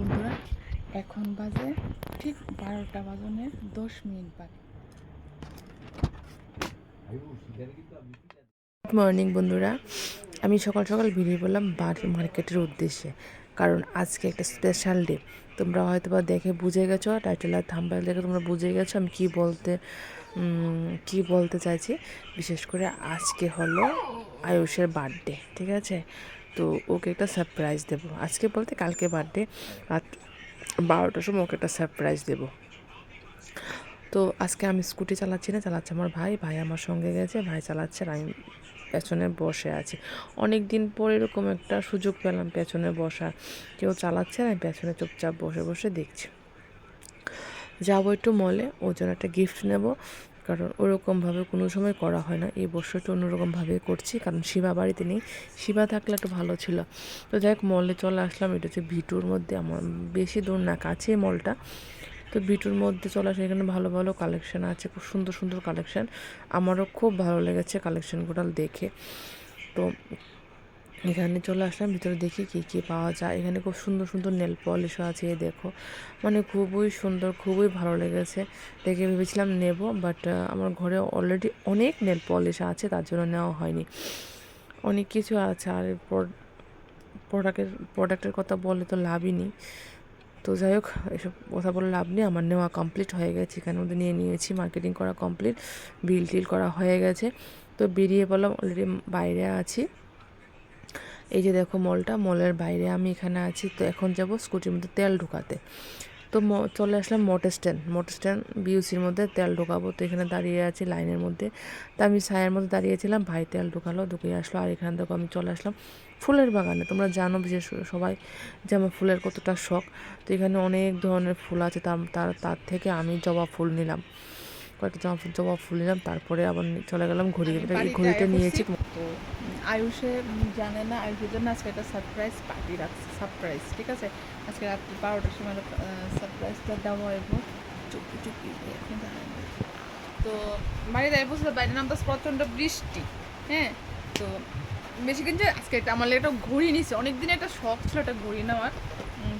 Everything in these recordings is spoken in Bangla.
বন্ধুরা, এখন বাজে ঠিক বারোটা বাজনে দশ মিনিট বাকি। গুড মর্নিং বন্ধুরা, আমি সকাল সকাল বেরিয়ে পড়লাম মার্কেটের উদ্দেশ্যে, কারণ আজকে একটা স্পেশাল ডে তোমরা হয়তো বা দেখে বুঝে গেছো টাইটেল আর থাম্বাইল দেখে তোমরা বুঝে গেছো আমি কি বলতে কি বলতে চাইছি। বিশেষ করে আজকে হলো আয়ুষের বার্থডে ঠিক আছে? তো ওকে একটা সারপ্রাইজ দেবো। আজকে বলতে কালকে বার্থডে রাত বারোটার সময় ওকে একটা সারপ্রাইজ দেবো। তো আজকে আমি স্কুটি চালাচ্ছি না, চালাচ্ছে আমার ভাই। ভাই আমার সঙ্গে গেছে, ভাই চালাচ্ছে আর আমি পেছনে বসে আছি। অনেক দিন পর এরকম একটা সুযোগ পেলাম পেছনে বসার কেউ চালাচ্ছে আর আমি পেছনে চুপচাপ বসে বসে দেখছি। যাব একটু মলে ওর জন্য একটা গিফট নেব। কারণ ওরকমভাবে কোনো সময় করা হয় না। এই বছরটা অন্যরকমভাবে করছি, কারণ শিবা বাড়িতে নেই। শিবা থাকলে একটু ভালো ছিল। তো যাই হোক মলে চলে আসলাম। এটা হচ্ছে ভিটুর মধ্যে, আমার বেশি দূর না কাছে মলটা তো ভিটুর মধ্যে চলে আসে এখানে ভালো ভালো কালেকশান আছে, খুব সুন্দর সুন্দর কালেকশান আমারও খুব ভালো লেগেছে কালেকশানগুলো দেখে। তো এখানে চলে আসলাম, ভিতরে দেখি কী কী পাওয়া যায়। এখানে খুব সুন্দর সুন্দর নেল পলিশও আছে এই দেখো। মানে খুবই সুন্দর, খুবই ভালো লেগেছে। দেখে ভেবেছিলাম নেব বাট আমার ঘরে অলরেডি অনেক নেল পলিশ আছে, তার জন্য নেওয়া হয়নি। অনেক কিছু আছে, আর প্রোডাক্টের প্রোডাক্টের কথা বলে তো লাভই নেই। তো যাই হোক, এসব কথা বলে লাভ নেই, আমার নেওয়া কমপ্লিট হয়ে গেছে। এখানে মধ্যে নিয়ে নিয়েছি মার্কেটিং করা কমপ্লিট বিল টিল করা হয়ে গেছে। তো বেরিয়ে বললাম অলরেডি বাইরে আছি। এই যে দেখো মলটা মলের বাইরে আমি এখানে আছি তো এখন যাব স্কুটির মধ্যে তেল ঢোকাতে। তো ম- চলে আসলাম মোটর স্ট্যান্ড। মোটর স্ট্যান্ড বিউসির মধ্যে তেল ঢোকাবো। তো এখানে দাঁড়িয়ে আছি লাইনের মধ্যে। তো আমি ছায়ের মধ্যে দাঁড়িয়েছিলাম ভাই তেল ঢোকালো ঢুকিয়ে আসলো। আর এখান থেকে আমি চলে আসলাম ফুলের বাগানে। তোমরা জানো বিশেষ সবাই যে আমার ফুলের কতটা শখ। তো এখানে অনেক ধরনের ফুল আছে তার তার থেকে আমি জবা ফুল নিলাম। কয়েকটা জবা ফুল জবা ফুল নিলাম। তারপরে আবার চলে গেলাম ঘড়ি ঘড়িটা নিয়েছি। তো আয়ুষে জানে না আয়ুষের জন্য আজকে একটা সারপ্রাইজ পার্টি রাখছে সারপ্রাইজ ঠিক আছে? আজকে রাত্রি বারোটার সময় সারপ্রাইজটা দেওয়া হইব। চুপি চুপি। তো, বাড়িতে বুঝতে বাইরে নামতে প্রচণ্ড বৃষ্টি হ্যাঁ? তো, বেশি কিন্তু আজকে একটা আমার একটা ঘড়ি নিছি অনেকদিন একটা শখ ছিল একটা ঘড়ি নেওয়ার।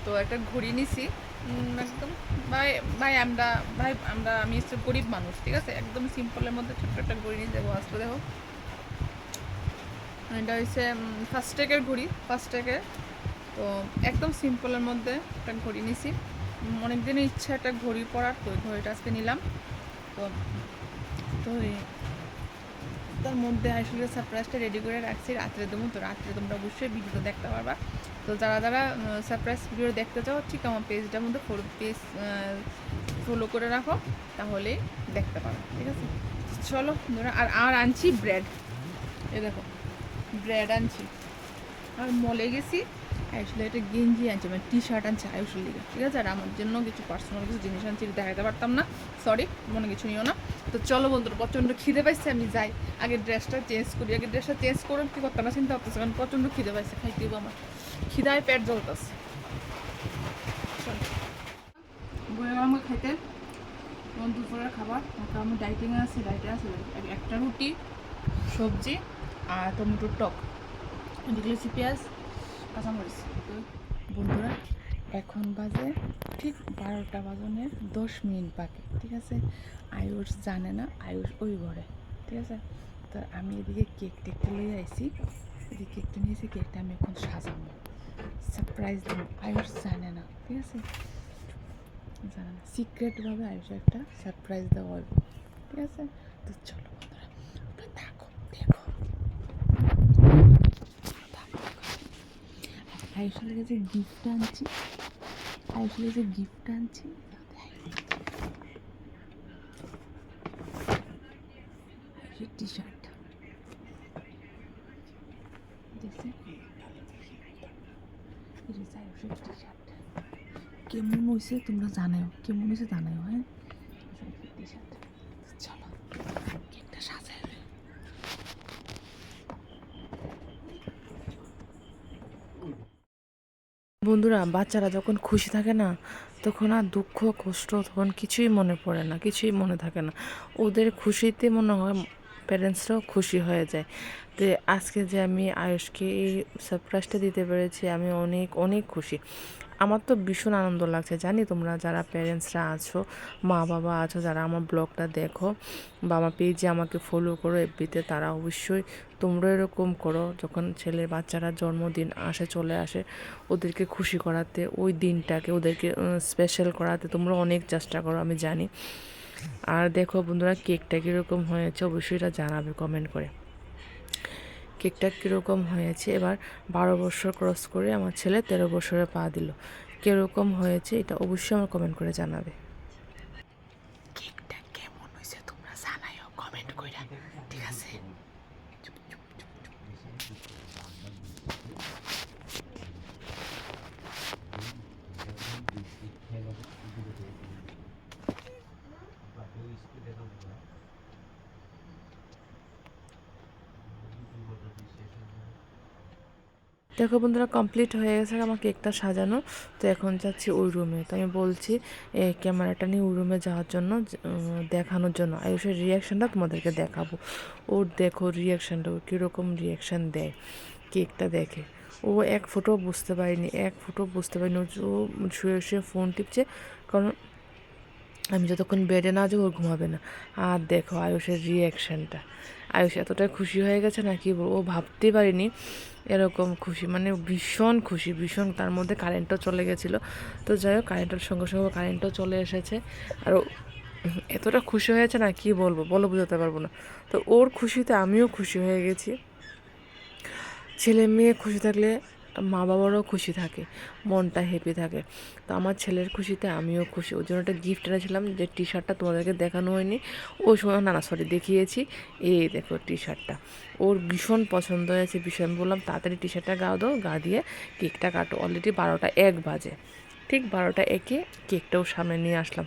তো একটা ঘড়ি নিছি। একদম ভাই ভাই আমরা ভাই আমরা আমি হচ্ছে গরিব মানুষ, ঠিক আছে? একদম সিম্পলের মধ্যে ছোট্ট একটা ঘড়ি নিয়ে যাব আসলে দেখো। এটা হচ্ছে ফার্স্ট ঘড়ি ফার্স্ট তো একদম সিম্পলের মধ্যে একটা ঘড়ি নিছি। অনেক দিনের ইচ্ছা একটা ঘড়ি পরার, তো ঘড়িটা আজকে নিলাম। তো তো তার মধ্যে আসলে সারপ্রাইজটা রেডি করে রাখছি রাত্রে দেবো। তো রাত্রে তোমরা অবশ্যই ভিডিওটা দেখতে পারবা। তো যারা যারা সারপ্রাইজ ভিডিও দেখতে চাও, ঠিক আমার পেজটার মধ্যে ফলো পেজ ফলো করে রাখো, তাহলেই দেখতে পারো। ঠিক আছে? চলো আর আর আনছি ব্রেড এই দেখো। ব্রেড আনছি। আর মলে গেছি, আসলে একটা গেঞ্জি আনছি মানে টি শার্ট আনছি আয়ুষের লিগে ঠিক আছে? আর আমার জন্য কিছু পার্সোনাল কিছু জিনিস আনছি দেখাতে পারতাম না সরি মনে কিছু নিও না। তো চলো বন্ধুরা, প্রচণ্ড খিদে পাইছে, আমি যাই। আগে ড্রেসটা চেঞ্জ করি, আগে ড্রেসটা চেঞ্জ করুন কি করতাম না, চিন্তা করতেছে, কারণ প্রচণ্ড খিদে পাইছে, খাইতে আমার। খিদায় পেট জ্বলতেছে। আমাকে খাইতে দুপুরের খাবার আমি ডাইটিংয়ে আছি ডাইটে আছি একটা রুটি, সবজি আর টমেটোর টক। এদিকে হচ্ছে পেঁয়াজ, কাঁচামরিচ। বন্ধুরা, এখন বাজে ঠিক বারোটা বাজনে দশ মিনিট বাকি, ঠিক আছে? আয়ুষ জানে না, আয়ুষ ওই ঘরে, ঠিক আছে? তো আমি এদিকে কেক টেকটা নিয়ে আইছি। এদিকে কেকটা নিয়েছি কেকটা আমি এখন সাজাবো। সারপ্রাইজ দেবো আয়ুষ জানে না, ঠিক আছে? জানে না। সিক্রেটভাবে আয়ুষ একটা সারপ্রাইজ দেওয়া হবে, ঠিক আছে? তো চলো বন্ধুরা তোমরা থাকো দেখো আয়ুষের কাছে গিফট আনছি আয়ুষের কাছে গিফট আনছি টি শার্ট কেমন হয়েছে তোমরা জানাও কেমন হয়েছে জানাও হ্যাঁ টি শার্ট চলো কেকটা সাজায় বন্ধুরা, বাচ্চারা যখন খুশি থাকে না, তখন আর দুঃখ, কষ্ট তখন কিছুই মনে পড়ে না, কিছুই মনে থাকে না। ওদের খুশিতে মনে হয় প্যারেন্টসরাও খুশি হয়ে যায়। তো আজকে যে আমি আয়ুষকে এই সারপ্রাইজটা দিতে পেরেছি, আমি অনেক অনেক খুশি। আমার তো ভীষণ আনন্দ লাগছে। জানি তোমরা যারা প্যারেন্টসরা আছো মা বাবা আছো, যারা আমার ব্লগটা দেখো বা আমার পেজে আমাকে ফলো করো এফবিতে তারা অবশ্যই তোমরা এরকম করো। যখন ছেলের বাচ্চারা জন্মদিন আসে, চলে আসে, ওদেরকে খুশি করাতে, ওই দিনটাকে ওদেরকে স্পেশাল করাতে তোমরা অনেক চেষ্টা করো, আমি জানি। আর দেখো বন্ধুরা কেকটা কীরকম হয়েছে, অবশ্যই এটা জানাবে কমেন্ট করে। কেকটা কীরকম হয়েছে? এবার বারো বছর ক্রস করে আমার ছেলে তেরো বছরে পা দিল। কীরকম হয়েছে এটা অবশ্যই আমার কমেন্ট করে জানাবে কেকটা কেমন হয়েছে তোমরা জানাইও কমেন্ট করে ঠিক আছে দেখো বন্ধুরা কমপ্লিট হয়ে গেছে আমার কেকটা সাজানো। তো এখন যাচ্ছি ওই রুমে তো আমি বলছি ক্যামেরাটা নিয়ে ওই রুমে যাওয়ার জন্য দেখানোর জন্য। আয়ুষের রিয়াকশানটা তোমাদেরকে দেখাবো। ওর দেখো রিয়াকশানটা ও কীরকম রিয়াকশান দেয়। কেকটা দেখে। ও এক ফুটো বুঝতে পারিনি, এক ফুটো বুঝতে পারিনি। ও শুয়ে শুয়ে ফোন টিপছে। কারণ আমি যতক্ষণ বেডে না যাব ও ঘুমাবে না। আর দেখো আয়ুষের রিয়াকশানটা আয়ুষ এতটাই খুশি হয়ে গেছে না কি ও ভাবতে পারিনি এরকম খুশি মানে ভীষণ খুশি, ভীষণ তার মধ্যে কারেন্টও চলে গেছিল। তো যাই হোক কারেন্টের সঙ্গে সঙ্গে কারেন্টও চলে এসেছে। আর এতটা খুশি হয়েছে না, কি বলব? বলো বোঝাতে পারব না। তো ওর খুশিতে আমিও খুশি হয়ে গেছি। ছেলে মেয়ে খুশি থাকলে মা বাবারও খুশি থাকে, মনটা হ্যাপি থাকে। তো আমার ছেলের খুশিতে আমিও খুশি। ওই জন্য একটা গিফট এনেছিলাম যে টি শার্টটা তোমাদেরকে দেখানো হয়নি। ওই সময় না না সরি দেখিয়েছি। এই দেখো টি শার্টটা ওর ভীষণ পছন্দ হয়েছে ভীষণ বললাম, তাড়াতাড়ি টি শার্টটা গা দাও গা দিয়ে কেকটা কাটো। অলরেডি বারোটা এক বাজে। ঠিক বারোটা একে কেকটাও সামনে নিয়ে আসলাম।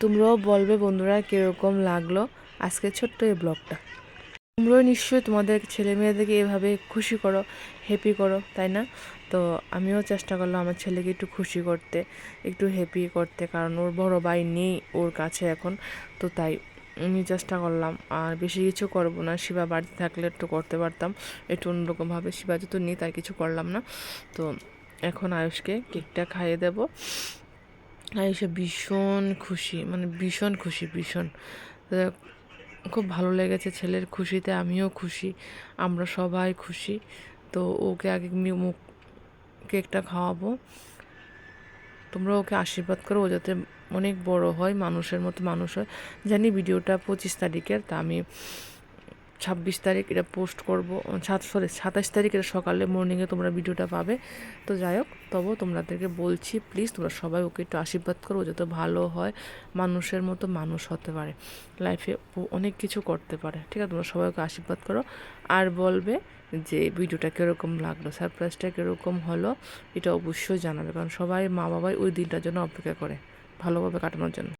তোমরাও বলবে বন্ধুরা কীরকম লাগল আজকে ছোট্ট এই ব্লগটা। তোমরাও নিশ্চয়ই তোমাদের ছেলে মেয়েদেরকে এভাবে খুশি করো হ্যাপি করো, তাই না? তো আমিও চেষ্টা করলাম আমার ছেলেকে একটু খুশি করতে, একটু হ্যাপি করতে, কারণ ওর বড় ভাই নেই ওর কাছে এখন, তো তাই আমি চেষ্টা করলাম। আর বেশি কিছু করব না, শিবা বাড়িতে থাকলে একটু করতে পারতাম, একটু অন্যরকমভাবে শিবা যেহেতু নেই তাই কিছু করলাম না। তো এখন আয়ুষকে কেকটা খাইয়ে দেবো। আয়ুষে ভীষণ খুশি মানে ভীষণ খুশি, ভীষণ। খুব ভালো লেগেছে ছেলের খুশিতে, আমিও খুশি, আমরা সবাই খুশি। তো ওকে আগে মুখ, কেকটা খাওয়াবো। তোমরা ওকে আশীর্বাদ করো, ও যাতে অনেক বড় হয়, মানুষের মতো মানুষ হয়। জানি ভিডিওটা পঁচিশ তারিখের, তা আমি ছাব্বিশ তারিখ এটা পোস্ট করব সাত সরি সাতাশ তারিখ এটা সকালে মর্নিংয়ে তোমরা ভিডিওটা পাবে। তো যাই হোক, তবুও তোমাদেরকে বলছি প্লিজ তোমরা সবাই ওকে একটু আশীর্বাদ করো যাতে ভালো হয়, মানুষের মতো মানুষ হতে পারে লাইফে অনেক কিছু করতে পারে, ঠিক আছে? তোমরা সবাই ওকে আশীর্বাদ করো। আর বলবে যে ভিডিওটা কীরকম লাগল সারপ্রাইজটা কীরকম হলো, এটা অবশ্যই জানাবে, কারণ সবাই মা বাবাই ওই দিনটার জন্য অপেক্ষা করে, ভালোভাবে কাটানোর জন্য।